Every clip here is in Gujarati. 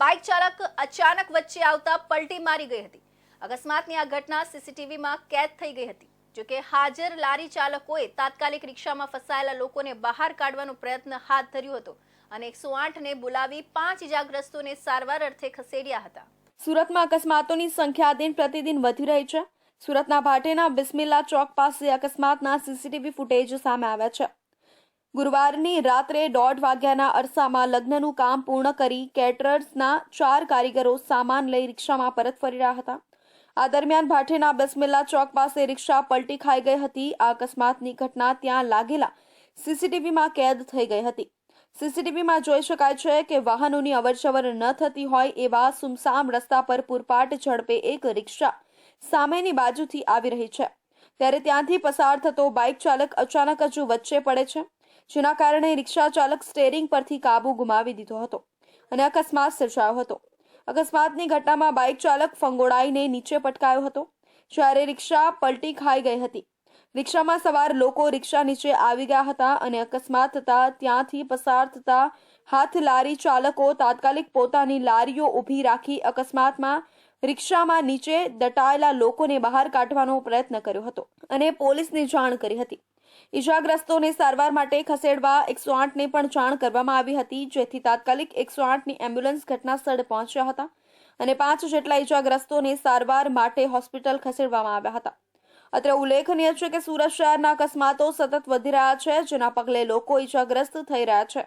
બાઇક ચાલક અચાનક વચ્ચે આવતા પલટી મારી ગઈ હતી. અકસ્માતની આ ઘટના સીસીટીવીમાં કેદ થઈ ગઈ હતી. જોકે હાજર લારી ચાલકોએ તાત્કાલિક રિક્ષામાં ફસાયેલા લોકોને બહાર કાઢવાનો પ્રયત્ન હાથ ધર્યો હતો અને એકસો આઠને બોલાવી પાંચ ઇજાગ્રસ્તોને સારવાર અર્થે ખસેડ્યા હતા. સુરતમાં અકસ્માતોની સંખ્યા દિન પ્રતિદિન વધી રહી છે. સુરતના ભાટેના બિસ્મિલ્લા ચોક પાસે અકસ્માતના સીસીટીવી ફૂટેજ સામે આવ્યા છે. ગુરુવારની રાત્રે દોઢ વાગ્યાના અરસામાં લગ્નનું કામ પૂર્ણ કરી કેટરર્સના ચાર કારીગરો સામાન લઈ રિક્ષામાં પરત ફરી રહ્યા હતા. આ દરમિયાન ભાટેના બિસ્મિલ્લા ચોક પાસે રિક્ષા પલટી ખાઈ ગઈ હતી. આ અકસ્માતની ઘટના ત્યાં લાગેલા સીસીટીવીમાં કેદ થઈ ગઈ હતી. સીસીટીવીમાં જોઈ શકાય છે કે વાહનોની અવરજવર ન થતી હોય એવા સુમસામ રસ્તા પર પૂરપાટ ઝડપે એક રિક્ષા સામેની બાજુથી આવી રહી છે. ત્યારે ત્યાંથી પસાર થતો બાઇક ચાલક અચાનક જ વચ્ચે પડે છે. જેના કારણે રિક્ષા ચાલક સ્ટેરિંગ પરથી કાબુ ગુમાવી દીધો હતો અને અકસ્માત સર્જાયો હતો. અકસ્માતની ઘટનામાં બાઇક ચાલક ફંગોળાઈને નીચે પટકાયો હતો. જ્યારે રિક્ષા પલટી ખાઈ ગઈ હતી. રિક્ષામાં સવાર લોકો રિક્ષા નીચે આવી ગયા હતા અને અકસ્માત થતા ત્યાંથી પસાર થતા હાથ લારી ચાલકો તાત્કાલિક પોતાની લારીઓ ઊભી રાખી અકસ્માતમાં રિક્ષામાં નીચે દટાયેલા લોકોને બહાર કાઢવાનો પ્રયત્ન કર્યો હતો અને પોલીસને જાણ કરી હતી. ઇજાગ્રસ્તોને સારવાર માટે ખસેડવા એકસો આઠને પણ જાણ કરવામાં આવી હતી, જેથી તાત્કાલિક એકસો આઠની એમ્બ્યુલન્સ ઘટના પહોંચ્યા હતા અને પાંચ જેટલા ઇજાગ્રસ્તોને સારવાર માટે હોસ્પિટલ ખસેડવામાં આવ્યા હતા. અત્રે ઉલ્લેખનીય છે કે સુરત શહેરના અકસ્માતો સતત વધી રહ્યા છે, જેના પગલે લોકો ઇજાગ્રસ્ત થઈ રહ્યા છે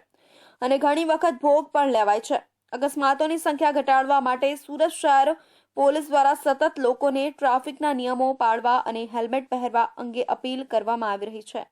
અને ઘણી વખત ભોગ પણ લેવાય છે. અકસ્માતોની સંખ્યા ઘટાડવા માટે સુરત શહેર પોલીસ દ્વારા સતત લોકોને ટ્રાફિકના નિયમો પાળવા અને હેલ્મેટ પહેરવા અંગે અપીલ કરવામાં આવી રહી છે.